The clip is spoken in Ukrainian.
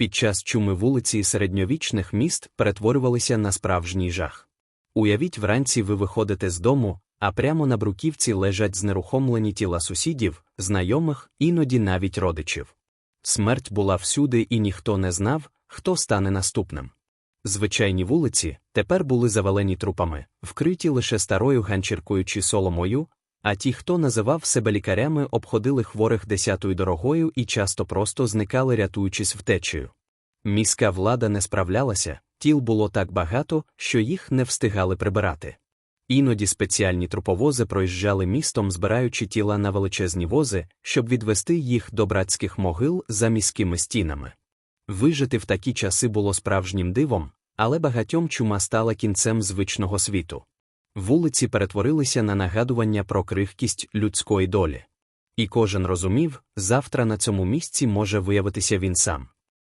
Під час чуми вулиці середньовічних міст перетворювалися на справжній жах. Уявіть, вранці ви виходите з дому, а прямо на бруківці лежать знерухомлені тіла сусідів, знайомих, іноді навіть родичів. Смерть була всюди, і ніхто не знав, хто стане наступним. Звичайні вулиці тепер були завалені трупами, вкриті лише старою ганчіркою чи соломою, а ті, хто називав себе лікарями, обходили хворих десятою дорогою і часто просто зникали, рятуючись втечею. Міська влада не справлялася, тіл було так багато, що їх не встигали прибирати. Іноді спеціальні труповози проїжджали містом, збираючи тіла на величезні вози, щоб відвести їх до братських могил за міськими стінами. Вижити в такі часи було справжнім дивом, але багатьом чума стала кінцем звичного світу. Вулиці перетворилися на нагадування про крихкість людської долі. І кожен розумів, завтра на цьому місці може виявитися він сам.